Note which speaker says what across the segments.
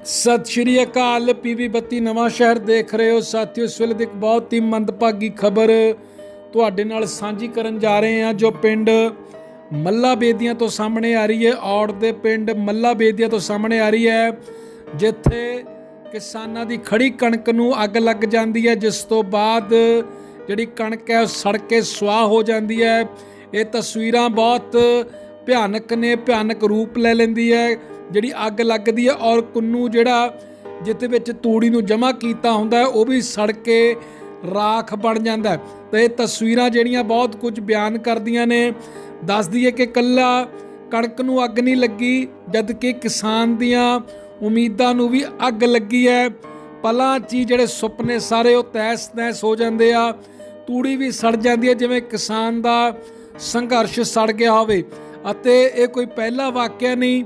Speaker 1: ਸਤਿ ਸ਼੍ਰੀ ਅਕਾਲ, ਪੀਵੀ ਬੱਤੀ ਨਵਾਂ ਸ਼ਹਿਰ ਦੇਖ ਰਹੇ ਹੋ। ਸਾਥੀਓ, ਇਸ ਵੇਲੇ ਦੀ ਇੱਕ ਬਹੁਤ ਹੀ ਮੰਦਭਾਗੀ ਖਬਰ ਤੁਹਾਡੇ ਨਾਲ ਸਾਂਝੀ ਕਰਨ ਜਾ ਰਹੇ ਹਾਂ, ਜੋ ਪਿੰਡ ਮੱਲਾ ਬੇਦੀਆਂ ਤੋਂ ਸਾਹਮਣੇ ਆ ਰਹੀ ਹੈ। ਔੜ ਦੇ ਪਿੰਡ ਮੱਲਾ ਬੇਦੀਆਂ ਤੋਂ ਸਾਹਮਣੇ ਆ ਰਹੀ ਹੈ, ਜਿੱਥੇ ਕਿਸਾਨਾਂ ਦੀ ਖੜੀ ਕਣਕ ਨੂੰ ਅੱਗ ਲੱਗ ਜਾਂਦੀ ਹੈ, ਜਿਸ ਤੋਂ ਬਾਅਦ ਜਿਹੜੀ ਕਣਕ ਹੈ, ਉਹ ਸੜ ਕੇ ਸੁਆਹ ਹੋ ਜਾਂਦੀ ਹੈ। ਇਹ ਤਸਵੀਰਾਂ ਬਹੁਤ ਭਿਆਨਕ ਨੇ, ਭਿਆਨਕ ਰੂਪ ਲੈ ਲੈਂਦੀ ਹੈ। ਜਿਹੜੀ ਅੱਗ ਲੱਗਦੀ ਹੈ ਔਰ ਕੁੰਨੂ ਜਿਹੜਾ ਜਿੱਤੇ ਵਿੱਚ ਤੂੜੀ ਨੂੰ ਜਮ੍ਹਾਂ ਕੀਤਾ ਹੁੰਦਾ ਉਹ ਵੀ ਸੜ ਕੇ ਰਾਖ ਬਣ ਜਾਂਦਾ ਹੈ। ਤੇ ਇਹ ਤਸਵੀਰਾਂ ਜਿਹੜੀਆਂ ਬਹੁਤ ਕੁਝ ਬਿਆਨ ਕਰਦੀਆਂ ਨੇ। ਦੱਸਦੀ ਹੈ ਕਿ ਕੱਲਾ ਕਣਕ ਨੂੰ ਅੱਗ ਨਹੀਂ ਲੱਗੀ ਜਦ ਕਿ ਕਿਸਾਨ ਦੀਆਂ ਉਮੀਦਾਂ ਨੂੰ ਵੀ ਅੱਗ ਲੱਗੀ ਹੈ। ਪਲਾਂ 'ਚ ਜਿਹੜੇ ਸੁਪਨੇ ਸਾਰੇ ਉਹ ਤੈਸ ਤੈਸ ਹੋ ਜਾਂਦੇ ਆ। ਤੂੜੀ ਵੀ ਸੜ ਜਾਂਦੀ ਹੈ, ਜਿਵੇਂ ਕਿਸਾਨ ਦਾ ਸੰਘਰਸ਼ ਸੜ ਗਿਆ ਹੋਵੇ। ਅਤੇ ਇਹ ਕੋਈ ਪਹਿਲਾ ਵਾਕਿਆ ਨਹੀਂ।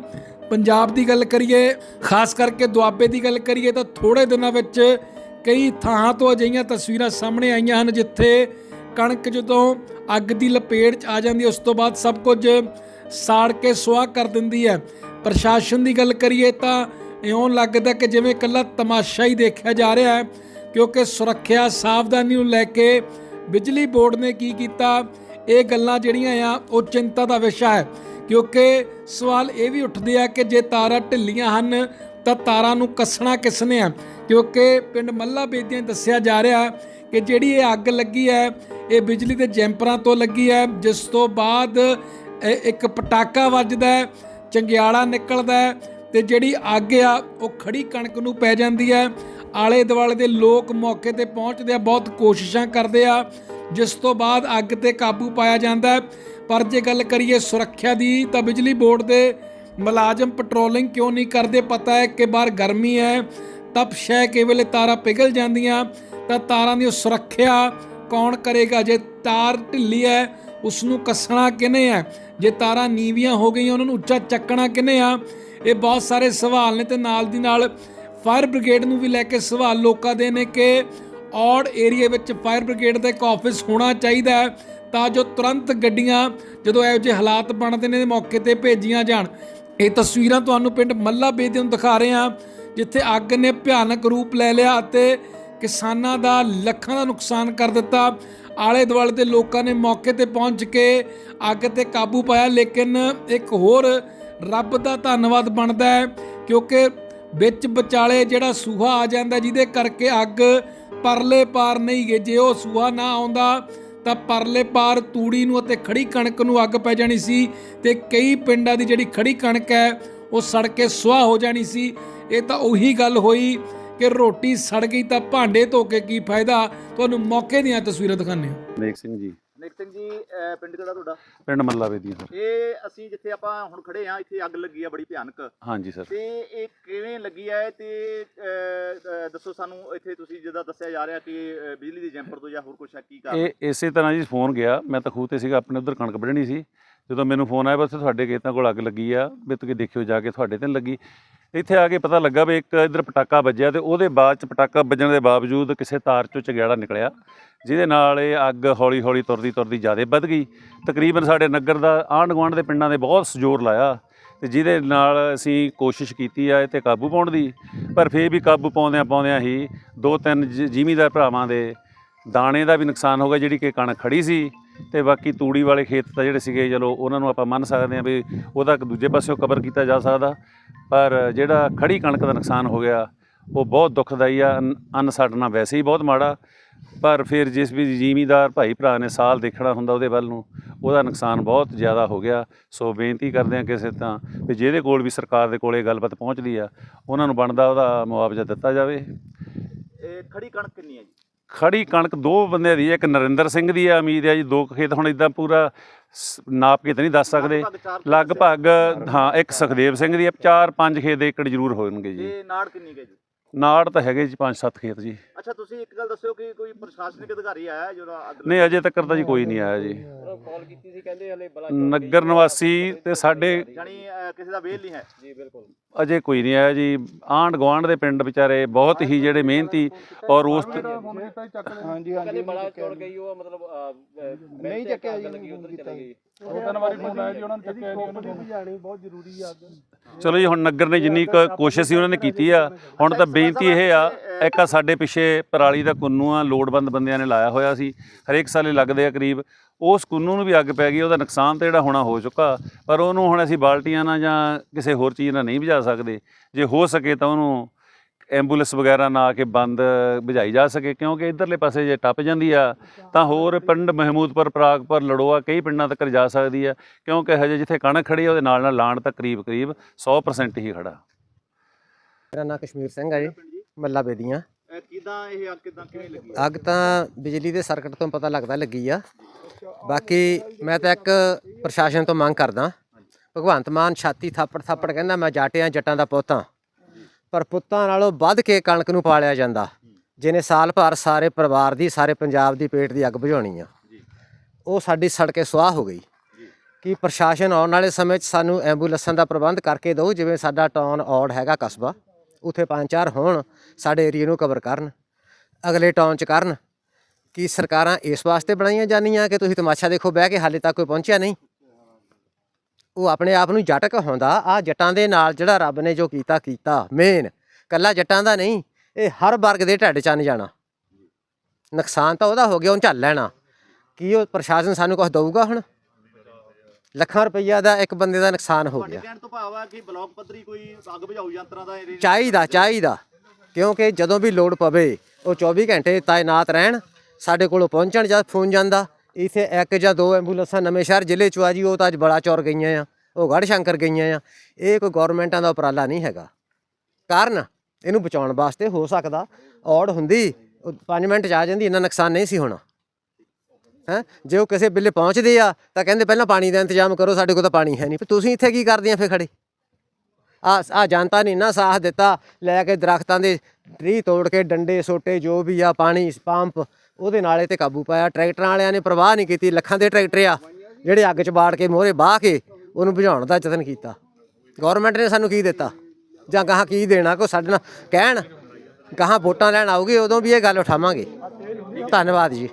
Speaker 1: ਪੰਜਾਬ ਦੀ ਗੱਲ ਕਰੀਏ, ਖਾਸ ਕਰਕੇ ਦੁਆਬੇ ਦੀ ਗੱਲ ਕਰੀਏ ਤਾਂ ਥੋੜੇ ਦਿਨਾਂ ਵਿੱਚ ਕਈ ਥਾਂ ਤੋਂ ਅਜਿਹੀਆਂ ਤਸਵੀਰਾਂ ਸਾਹਮਣੇ ਆਈਆਂ ਹਨ ਜਿੱਥੇ ਕਣਕ ਜਦੋਂ ਅੱਗ ਦੀ ਲਪੇਟ 'ਚ ਆ ਜਾਂਦੀ ਹੈ, ਉਸ ਤੋਂ ਬਾਅਦ ਸਭ ਕੁਝ ਸਾੜ ਕੇ ਸੁਆਹ ਕਰ ਦਿੰਦੀ ਹੈ। ਪ੍ਰਸ਼ਾਸਨ ਦੀ ਗੱਲ ਕਰੀਏ ਤਾਂ ਇਉਂ ਲੱਗਦਾ ਕਿ ਜਿਵੇਂ ਇਕੱਲਾ ਤਮਾਸ਼ਾ ਹੀ ਦੇਖਿਆ ਜਾ ਰਿਹਾ ਹੈ, ਕਿਉਂਕਿ ਸੁਰੱਖਿਆ, ਸਾਵਧਾਨੀ ਨੂੰ ਲੈ ਕੇ ਬਿਜਲੀ ਬੋਰਡ ਨੇ ਕੀ ਕੀਤਾ, ਇਹ ਗੱਲਾਂ ਜਿਹੜੀਆਂ ਆ, ਉਹ ਚਿੰਤਾ ਦਾ ਵਿਸ਼ਾ ਹੈ। ਕਿਉਂਕਿ ਸਵਾਲ ਇਹ ਵੀ ਉੱਠਦੇ ਆ ਕਿ ਜੇ ਤਾਰਾਂ ਢਿੱਲੀਆਂ ਹਨ, ਤਾਂ ਤਾਰਾਂ ਨੂੰ ਕੱਸਣਾ ਕਿਸਨੇ ਆ? ਕਿਉਂਕਿ ਪਿੰਡ ਮੱਲਾ ਬੇਦੀਆਂ ਦੱਸਿਆ ਜਾ ਰਿਹਾ ਕਿ ਜਿਹੜੀ ਇਹ ਅੱਗ ਲੱਗੀ ਹੈ, ਇਹ ਬਿਜਲੀ ਦੇ ਜੈਂਪਰਾਂ ਤੋਂ ਲੱਗੀ ਹੈ, ਜਿਸ ਤੋਂ ਬਾਅਦ ਇੱਕ ਪਟਾਕਾ ਵੱਜਦਾ ਹੈ, ਚੰਗਿਆੜਾ ਨਿਕਲਦਾ ਹੈ ਤੇ ਜਿਹੜੀ ਅੱਗ ਆ, ਉਹ ਖੜੀ ਕਣਕ ਨੂੰ ਪੈ ਜਾਂਦੀ ਹੈ। ਆਲੇ ਦੁਆਲੇ ਦੇ ਲੋਕ ਮੌਕੇ ਤੇ ਪਹੁੰਚਦੇ ਆ, ਬਹੁਤ ਕੋਸ਼ਿਸ਼ਾਂ ਕਰਦੇ ਆ। ਜਿਸ ਤੋਂ ਬਾਅਦ ਅੱਗ ਤੇ ਕਾਬੂ ਪਾਇਆ ਜਾਂਦਾ ਹੈ। ਪਰ ਜੇ ਗੱਲ ਕਰੀਏ ਸੁਰੱਖਿਆ ਦੀ, ਤਾਂ ਬਿਜਲੀ ਬੋਰਡ ਦੇ ਮੁਲਾਜ਼ਮ ਪੈਟਰੋਲਿੰਗ ਕਿਉਂ ਨਹੀਂ ਕਰਦੇ? ਪਤਾ ਹੈ ਕਿ ਬਾਹਰ ਗਰਮੀ ਹੈ ਤਪਸ਼ ਹੈ ਕਿ ਵੇਲੇ ਤਾਰਾਂ ਪਿਘਲ ਜਾਂਦੀਆਂ, ਤਾਂ ਤਾਰਾਂ ਦੀ ਸੁਰੱਖਿਆ ਕੌਣ ਕਰੇਗਾ? ਜੇ ਤਾਰ ਢਿੱਲੀ ਹੈ ਉਸ ਨੂੰ ਕੱਸਣਾ ਕਿਨੇ ਹੈ ਜੇ ਤਾਰਾਂ ਨੀਵੀਆਂ ਹੋ ਗਈਆਂ, ਉਹਨਾਂ ਨੂੰ ਉੱਚਾ ਚੱਕਣਾ ਕਿਨੇ ਆ? ਇਹ ਬਹੁਤ ਸਾਰੇ ਸਵਾਲ ਨੇ ਤੇ ਨਾਲ ਦੀ ਨਾਲ ਫਾਇਰ ਬ੍ਰਿਗੇਡ ਨੂੰ ਵੀ ਲੈ ਕੇ ਸਵਾਲ ਲੋਕਾਂ ਦੇ ਨੇ ਕਿ ਔੜ ਏਰੀਆ ਵਿੱਚ ਫਾਇਰ ਬ੍ਰਿਗੇਡ ਦਾ ਇੱਕ ਆਫਿਸ ਹੋਣਾ ਚਾਹੀਦਾ ਹੈ, ਤਾਂ ਜੋ ਤੁਰੰਤ ਗੱਡੀਆਂ ਜਦੋਂ ਇਹੋ ਜਿਹੇ ਹਾਲਾਤ ਬਣਦੇ ਨੇ ਮੌਕੇ ਤੇ ਭੇਜੀਆਂ ਜਾਣ। ਇਹ ਤਸਵੀਰਾਂ ਤੁਹਾਨੂੰ ਪਿੰਡ ਮੱਲਾ ਬੇਦਿਓਂ ਦਿਖਾ ਰਹੇ ਹਾਂ, ਜਿੱਥੇ ਅੱਗ ਨੇ ਭਿਆਨਕ ਰੂਪ ਲੈ ਲਿਆ ਅਤੇ ਕਿਸਾਨਾਂ ਦਾ ਲੱਖਾਂ ਦਾ ਨੁਕਸਾਨ ਕਰ ਦਿੱਤਾ। ਆਲੇ ਦੁਆਲੇ ਦੇ ਲੋਕਾਂ ਨੇ ਮੌਕੇ ਤੇ ਪਹੁੰਚ ਕੇ ਅੱਗ ਤੇ ਕਾਬੂ ਪਾਇਆ, ਲੇਕਿਨ ਇੱਕ ਹੋਰ ਰੱਬ ਦਾ ਧੰਨਵਾਦ ਬਣਦਾ ਹੈ, ਕਿਉਂਕਿ ਵਿੱਚ ਵਿਚਾਲੇ ਜਿਹੜਾ ਸੂਹਾ ਆ ਜਾਂਦਾ, ਜਿਹਦੇ ਕਰਕੇ ਅੱਗ ਪਰਲੇ ਪਾਰ ਨਹੀਂ ਗਏ ਜੇ ਉਹ ਸੂਹਾ ਨਾ ਆਉਂਦਾ, ਤਾਂ ਪਰਲੇ ਪਾਰ ਤੂੜੀ ਨੂੰ ਅਤੇ ਖੜੀ ਕਣਕ ਨੂੰ ਅੱਗ ਪੈ ਜਾਣੀ ਸੀ ਤੇ ਕਈ ਪਿੰਡਾਂ ਦੀ ਜਿਹੜੀ ਖੜੀ ਕਣਕ ਹੈ, ਉਹ ਸੜ ਕੇ ਸੁਆਹ ਹੋ ਜਾਣੀ ਸੀ। ਇਹ ਤਾਂ ਉਹੀ ਗੱਲ ਹੋਈ ਕਿ ਰੋਟੀ ਸੜ ਗਈ ਤਾਂ ਭਾਂਡੇ ਧੋ ਕੇ ਕੀ ਫਾਇਦਾ? ਤੁਹਾਨੂੰ ਮੌਕੇ ਦੀਆਂ ਤਸਵੀਰਾਂ ਦਿਖਾਉਂਦੇ ਹਾਂ।
Speaker 2: ਨੇਕ ਸਿੰਘ ਜੀ
Speaker 3: ਨਿਕ ਸਿੰਘ ਜੀ ਅਹ ਪਿੰਡ ਕਿਹੜਾ ਤੁਹਾਡਾ?
Speaker 2: ਪਿੰਡ ਮੱਲਾ ਵੇਦੀਆਂ ਸਰ।
Speaker 3: ਇਹ ਅਸੀਂ ਜਿੱਥੇ ਆਪਾਂ ਹੁਣ ਖੜੇ ਆ ਇੱਥੇ ਅੱਗ ਲੱਗੀ ਆ ਬੜੀ ਭਿਆਨਕ।
Speaker 2: ਹਾਂਜੀ ਸਰ।
Speaker 3: ਤੇ ਇਹ ਕਿਵੇਂ ਲੱਗੀ ਹੈ ਤੇ ਅਹ, ਅਹ, ਦੱਸੋ ਸਾਨੂੰ ਇੱਥੇ ਤੁਸੀਂ ਜਿੱਦਾਂ ਦੱਸਿਆ ਜਾ ਰਿਹਾ ਕਿ ਅਹ, ਬਿਜਲੀ ਦੀ ਜੈਂਪਰ ਤੋਂ ਜਾਂ ਹੋਰ ਕੁਛ ਹੈ ਕੀ ਕਾਰਨ?
Speaker 2: ਇਹ ਇਸੇ ਤਰ੍ਹਾਂ ਜੀ ਫੋਨ ਗਿਆ। ਮੈਂ ਤਾਂ ਖੂਹ ਤੇ ਸੀਗਾ ਆਪਣੇ ਉਧਰ ਕਣਕ ਵੱਢਣੀ ਸੀ। ਜਦੋਂ ਮੈਨੂੰ ਫੋਨ ਆਇਆ ਬਸ ਤੁਹਾਡੇ ਖੇਤਾਂ ਕੋਲ ਅੱਗ ਲੱਗੀ ਆ। ਵੀ ਤੁਸੀਂ ਦੇਖਿਓ ਜਾ ਕੇ ਤੁਹਾਡੇ ਤੇ ਨੀ ਲੱਗੀ। ਇੱਥੇ ਆ ਕੇ ਪਤਾ ਲੱਗਾ ਵੀ ਇੱਕ ਇਧਰ ਪਟਾਕਾ ਵੱਜਿਆ ਤੇ ਉਹਦੇ ਬਾਅਦ ਚ ਪਟਾਕਾ ਵੱਜਣ ਦੇ ਬਾਵਜੂਦ ਕਿਸੇ ਤਾਰ ਚੋਂ ਚਗਿਆੜਾ ਨਿਕਲਿਆ। ਜਿਹਦੇ ਨਾਲ ਇਹ ਅੱਗ ਹੌਲੀ ਹੌਲੀ ਤੁਰਦੀ ਤੁਰਦੀ ਜ਼ਿਆਦਾ ਵੱਧ ਗਈ। ਤਕਰੀਬਨ ਸਾਡੇ ਨਗਰ ਦਾ ਆਂਢ ਗੁਆਂਢ ਦੇ ਪਿੰਡਾਂ ਦੇ ਬਹੁਤ ਜ਼ੋਰ ਲਾਇਆ ਤੇ ਜਿਹਦੇ ਨਾਲ ਅਸੀਂ ਕੋਸ਼ਿਸ਼ ਕੀਤੀ ਆ ਇਹ ਤੇ ਕਾਬੂ ਪਾਉਣ ਦੀ, ਪਰ ਫੇਰ ਵੀ ਕਾਬੂ ਪਾਉਂਦਿਆਂ ਪਾਉਂਦਿਆਂ ਹੀ ਦੋ ਤਿੰਨ ਜਿਮੀਦਾਰ ਭਰਾਵਾਂ ਦੇ ਦਾਣੇ ਦਾ ਵੀ ਨੁਕਸਾਨ ਹੋ ਗਿਆ, ਜਿਹੜੀ ਕਿ ਕਣਕ ਖੜੀ ਸੀ ਤੇ ਬਾਕੀ ਤੂੜੀ ਵਾਲੇ ਖੇਤ ਤਾਂ ਜਿਹੜੇ ਸੀਗੇ, ਚਲੋ ਉਹਨਾਂ ਨੂੰ ਆਪਾਂ ਮੰਨ ਸਕਦੇ ਹਾਂ ਵੀ ਉਹਦਾ ਇੱਕ ਦੂਜੇ ਪਾਸਿਓਂ ਕਵਰ ਕੀਤਾ ਜਾ ਸਕਦਾ। ਪਰ ਜਿਹੜਾ ਖੜੀ ਕਣਕ ਦਾ ਨੁਕਸਾਨ ਹੋ ਗਿਆ, ਉਹ ਬਹੁਤ ਦੁਖਦਾਈ ਆ, ਅੰਨ- ਅੰਨ ਸਾਡਣਾ ਵੈਸੇ ਹੀ ਬਹੁਤ ਮਾੜਾ, ਪਰ ਫਿਰ ਜਿਸ ਵੀ ਜ਼ਿਮੀਦਾਰ ਭਾਈ ਭਰਾ ਨੇ ਸਾਲ ਦੇਖਣਾ ਹੁੰਦਾ ਉਹਦੇ ਵੱਲ ਨੂੰ, ਉਹਦਾ ਨੁਕਸਾਨ ਬਹੁਤ ਜ਼ਿਆਦਾ ਹੋ ਗਿਆ। ਸੋ ਬੇਨਤੀ ਕਰਦੇ ਹਾਂ ਕਿਸੇ ਤਾਂ ਵੀ ਜਿਹਦੇ ਕੋਲ ਵੀ ਸਰਕਾਰ ਦੇ ਕੋਲੇ ਗੱਲਬਾਤ ਪਹੁੰਚਦੀ ਆ, ਉਹਨਾਂ ਨੂੰ ਬਣਦਾ ਉਹਦਾ ਮੁਆਵਜ਼ਾ ਦਿੱਤਾ ਜਾਵੇ।
Speaker 3: ਇਹ ਖੜੀ ਕਣਕ ਕਿੰਨੀ ਹੈ ਜੀ?
Speaker 2: ਖੜੀ ਕਣਕ ਦੋ ਬੰਦਿਆਂ ਦੀ ਹੈ ਇੱਕ ਨਰਿੰਦਰ ਸਿੰਘ ਦੀ ਆ ਉਮੀਦ ਹੈ ਜੀ ਦੋ ਕੁ ਖੇਤ ਹੁਣ ਇਦਾਂ ਪੂਰਾ ਸ- ਨਾਪ ਕੇ ਤਾਂ ਨਹੀਂ ਦੱਸ ਸਕਦੇ।
Speaker 3: ਲਗਭਗ
Speaker 2: ਹਾਂ ਇੱਕ ਸੁਖਦੇਵ ਸਿੰਘ ਦੀ ਹੈ ਚਾਰ ਪੰਜ ਖੇਤ ਦੇ ਏਕੜ ਜ਼ਰੂਰ ਹੋਣਗੇ ਜੀ।
Speaker 3: ਤੇ ਨਾੜ ਕਿੰਨੀ ਹੈ ਜੀ?
Speaker 2: ਨਾੜ ਤਾਂ ਹੈਗੇ ਜੀ ਪੰਜ ਸੱਤ ਖੇਤ ਜੀ।
Speaker 3: ਅੱਛਾ ਤੁਸੀਂ ਇੱਕ ਗੱਲ ਦੱਸਿਓ ਕਿ ਕੋਈ ਪ੍ਰਸ਼ਾਸਨਿਕ ਅਧਿਕਾਰੀ ਆਇਆ ਹੈ ਜਿਹੜਾ?
Speaker 2: ਨਹੀਂ ਅਜੇ ਤੱਕ ਤਾਂ ਜੀ ਕੋਈ ਨਹੀਂ ਆਇਆ ਜੀ।
Speaker 3: ਕਾਲ ਕੀਤੀ ਸੀ ਕਹਿੰਦੇ ਹਲੇ ਬੜਾ
Speaker 2: ਨਗਰ ਨਿਵਾਸੀ ਤੇ ਸਾਡੇ
Speaker 3: ਜਾਨੀ ਕਿਸੇ ਦਾ ਵੇਲ ਨਹੀਂ ਹੈ? ਜੀ ਬਿਲਕੁਲ।
Speaker 2: ਅਜੇ ਕੋਈ ਨਹੀਂ ਆਇਆ ਜੀ। ਆਂਢ ਗੁਆਂਢ ਦੇ ਪਿੰਡ ਵਿਚਾਰੇ ਬਹੁਤ ਹੀ ਜਿਹੜੇ ਮਿਹਨਤੀ ਔਰ ਉਸ
Speaker 4: ਹਾਂਜੀ ਹਾਂਜੀ
Speaker 3: ਬੜਾ ਚੋੜ ਗਈ ਉਹ ਮਤਲਬ
Speaker 4: ਨਹੀਂ ਚੱਕਿਆ ਜੀ ਉਹਨੂੰ ਕੀਤਾ ਜੀ।
Speaker 2: ਚਲੋ ਜੀ ਹੁਣ ਨਗਰ ਨੇ ਜਿੰਨੀ ਕੋਸ਼ਿਸ਼ ਸੀ ਉਹਨਾਂ ਨੇ ਕੀਤੀ ਆ। ਹੁਣ ਤਾਂ ਬੇਨਤੀ ਇਹ ਆ ਇੱਕ ਆ ਸਾਡੇ ਪਿੱਛੇ ਪਰਾਲੀ ਦਾ ਕੁੰਨੂ ਆ ਲੋੜਵੰਦ ਬੰਦਿਆਂ ਨੇ ਲਾਇਆ ਹੋਇਆ ਸੀ। ਹਰੇਕ ਸਾਲੇ ਲੱਗਦੇ ਆ ਕਰੀਬ। ਉਸ ਕੁੰਨੂ ਨੂੰ ਵੀ ਅੱਗ ਪੈ ਗਈ ਉਹਦਾ ਨੁਕਸਾਨ ਤਾਂ ਜਿਹੜਾ ਹੋਣਾ ਹੋ ਚੁੱਕਾ। ਪਰ ਉਹਨੂੰ ਹੁਣ ਅਸੀਂ ਬਾਲਟੀਆਂ ਨਾਲ ਜਾਂ ਕਿਸੇ ਹੋਰ ਚੀਜ਼ ਨਾਲ ਨਹੀਂ ਬੁਝਾ ਸਕਦੇ। ਜੇ ਹੋ ਸਕੇ ਤਾਂ ਉਹਨੂੰ ਐਂਬੂਲੈਂਸ ਵਗੈਰਾ ਨਾ ਆ ਕੇ ਬੰਦ ਬੁਝਾਈ ਜਾ ਸਕੇ ਕਿਉਂਕਿ ਇਧਰਲੇ ਪਾਸੇ ਜੇ ਟੱਪ ਜਾਂਦੀ ਆ ਤਾਂ ਹੋਰ ਪਿੰਡ ਮਹਿਮੂਦਪੁਰ ਪ੍ਰਾਗਪੁਰ ਲੜੋਆ ਕਈ ਪਿੰਡਾਂ ਤੱਕ ਜਾ ਸਕਦੀ ਆ। ਕਿਉਂਕਿ ਹਜੇ ਜਿੱਥੇ ਕਣਕ ਖੜੀ ਆ ਉਹਦੇ ਨਾਲ ਨਾਲ ਲਾਣ ਤੱਕ ਕਰੀਬ ਕਰੀਬ 100% ਹੀ ਖੜਾ
Speaker 4: ਮੇਰਾ ਨਾਮ ਕਸ਼ਮੀਰ ਸਿੰਘ ਹੈ ਜੀ ਮੱਲਾ ਬੇਦੀਆਂ।
Speaker 3: ਕਿੱਦਾਂ ਇਹ ਅੱਗ ਕਿੱਦਾਂ ਕਿਵੇਂ ਲੱਗੀ?
Speaker 4: ਅੱਗ ਤਾਂ ਬਿਜਲੀ ਦੇ ਸਰਕਟ ਤੋਂ ਪਤਾ ਲੱਗਦਾ ਲੱਗੀ ਆ। ਬਾਕੀ ਮੈਂ ਤਾਂ ਇੱਕ ਪ੍ਰਸ਼ਾਸਨ ਤੋਂ ਮੰਗ ਕਰਦਾ। ਭਗਵੰਤ ਮਾਨ ਛਾਤੀ ਥਾਪੜ ਥਾਪੜ ਕਹਿੰਦਾ ਮੈਂ ਜਾਟਿਆਂ ਜੱਟਾਂ ਦਾ ਪੁੱਤ। ਹਾਂ ਪਰ ਪੁੱਤਾਂ ਨਾਲੋਂ ਵੱਧ ਕੇ ਕਣਕ ਨੂੰ ਪਾਲਿਆ ਜਾਂਦਾ। ਜਿਹਨੇ ਸਾਲ ਭਰ ਸਾਰੇ ਪਰਿਵਾਰ ਦੀ ਸਾਰੇ ਪੰਜਾਬ ਦੀ ਪੇਟ ਦੀ ਅੱਗ ਬੁਝਾਉਣੀ ਆ। ਉਹ ਸਾਡੀ ਸੜਕੇ ਸੁਆਹ ਹੋ ਗਈ। ਕਿ ਪ੍ਰਸ਼ਾਸਨ ਆਉਣ ਵਾਲੇ ਸਮੇਂ 'ਚ ਸਾਨੂੰ ਐਂਬੂਲੈਂਸਾਂ ਦਾ ਪ੍ਰਬੰਧ ਕਰਕੇ ਦਿਓ ਜਿਵੇਂ ਸਾਡਾ ਟਾਊਨ ਔੜ ਹੈਗਾ ਕਸਬਾ। ਉੱਥੇ ਪੰਜ ਚਾਰ ਹੋਣ, ਸਾਡੇ ਏਰੀਏ ਨੂੰ ਕਵਰ ਕਰਨ, ਅਗਲੇ ਟਾਊਨ 'ਚ ਕਰਨ, ਕਿ ਸਰਕਾਰਾਂ ਇਸ ਵਾਸਤੇ ਬਣਾਈਆਂ ਜਾਂਦੀਆਂ ਕਿ ਤੁਸੀਂ ਤਮਾਸ਼ਾ ਦੇਖੋ ਬਹਿ ਕੇ ਹਾਲੇ ਤੱਕ ਕੋਈ ਪਹੁੰਚਿਆ ਨਹੀਂ? ਉਹ ਆਪਣੇ ਆਪ ਨੂੰ ਜੱਟ ਕਹਾਉਂਦਾ ਆ ਜੱਟਾਂ ਦੇ ਨਾਲ ਜਿਹੜਾ ਰੱਬ ਨੇ ਜੋ ਕੀਤਾ ਕੀਤਾ ਮੇਨ ਕੱਲਾ ਜੱਟਾਂ ਦਾ ਨਹੀਂ, ਇਹ ਹਰ ਵਰਗ ਦੇ ਢੱਡ ਚੰਨ ਜਾਣਾ। ਨੁਕਸਾਨ ਤਾਂ ਉਹਦਾ ਹੋ ਗਿਆ ਉਹ ਝੱਲ ਲੈਣਾ। ਕੀ ਉਹ ਪ੍ਰਸ਼ਾਸਨ ਸਾਨੂੰ ਕੁਝ ਦਊਗਾ ਹੁਣ? ਲੱਖਾਂ ਰੁਪਈਆ ਦਾ ਇੱਕ ਬੰਦੇ ਦਾ ਨੁਕਸਾਨ ਹੋ ਗਿਆ।
Speaker 3: ਕਹਿਣ ਤੋਂ ਭਾਵ ਆ ਕਿ ਬਲਾਕ ਪੱਧਰੀ ਕੋਈ ਅੱਗ ਬੁਝਾਊ ਯੰਤਰਾਂ ਦਾ ਇਹ
Speaker 4: ਚਾਹੀਦਾ ਚਾਹੀਦਾ। ਕਿਉਂਕਿ ਜਦੋਂ ਵੀ ਲੋੜ ਪਵੇ ਉਹ 24 ਘੰਟੇ ਤਾਇਨਾਤ ਰਹਿਣ ਸਾਡੇ ਕੋਲੋਂ ਪਹੁੰਚਣ ਜਦ ਫੋਨ ਜਾਂਦਾ। ਇਥੇ ਇੱਕ ਜਾਂ ਦੋ ਐਂਬੂਲੈਂਸਾਂ ਨਵੇਂ ਸ਼ਹਿਰ ਜ਼ਿਲ੍ਹੇ ਚ ਆ ਜੀ ਉਹ ਤਾਂ ਅੱਜ ਬੜਾ ਚੌਰ ਗਈਆਂ ਆ ਉਹ ਗੜ੍ਹ ਸ਼ੰਕਰ ਗਈਆਂ ਆ। ਇਹ ਕੋਈ ਗਵਰਨਮੈਂਟਾਂ ਦਾ ਉਪਰਾਲਾ ਨਹੀਂ ਹੈਗਾ। ਕਾਰਨ ਇਹਨੂੰ ਬਚਾਉਣ ਵਾਸਤੇ ਹੋ ਸਕਦਾ ਔੜ ਹੁੰਦੀ 5 ਮਿੰਟ ਚ ਆ ਜਾਂਦੀ ਇੰਨਾ ਨੁਕਸਾਨ ਨਹੀਂ ਸੀ ਹੋਣਾ। ਹੈ? ਜੇ ਉਹ ਕਿਸੇ ਬਿੱਲੇ ਪਹੁੰਚਦੇ ਆ, ਤਾਂ ਕਹਿੰਦੇ ਪਹਿਲਾਂ ਪਾਣੀ ਦਾ ਇੰਤਜ਼ਾਮ ਕਰੋ, ਸਾਡੇ ਕੋਲ ਤਾਂ ਪਾਣੀ ਹੈ ਨਹੀਂ। ਪਰ ਤੁਸੀਂ ਇੱਥੇ ਕੀ ਕਰਦੇ ਆ ਫੇ ਖੜੇ? ਆ ਆ ਜਨਤਾ ਨੇ ਨਾ ਸਾਥ ਦਿੱਤਾ, ਲੈ ਕੇ ਦਰਖਤਾਂ ਦੇ ਟਰੀ ਤੋੜ ਕੇ, ਡੰਡੇ ਸੋਟੇ, ਜੋ ਵੀ ਆ, ਪਾਣੀ, ਪੰਪ, ਉਹਦੇ ਨਾਲੇ ਤੇ ਕਾਬੂ ਪਾਇਆ। ਟਰੈਕਟਰਾਂ ਵਾਲਿਆਂ ਨੇ ਪ੍ਰਵਾਹ ਨਹੀਂ ਕੀਤੀ, ਲੱਖਾਂ ਦੇ ਟਰੈਕਟਰ ਆ, ਜਿਹੜੇ ਅੱਗ 'ਚ ਬਾੜ ਕੇ ਮੋਹਰੇ ਬਾਹ ਕੇ ਉਹਨੂੰ ਬੁਝਾਉਣ ਦਾ ਯਤਨ ਕੀਤਾ। ਗਵਰਨਮੈਂਟ ਨੇ ਸਾਨੂੰ ਕੀ ਦਿੱਤਾ? ਜਾਂ ਗਾਹਾਂ ਕੀ ਦੇਣਾ? ਕੋ ਸਾਡੇ ਨਾਲ ਕਹਿਣ, ਗਾਹਾਂ ਵੋਟਾਂ ਲੈਣ ਆਉਗੇ, ਉਦੋਂ ਵੀ ਇਹ ਗੱਲ ਉਠਾਵਾਂਗੇ। ਧੰਨਵਾਦ ਜੀ।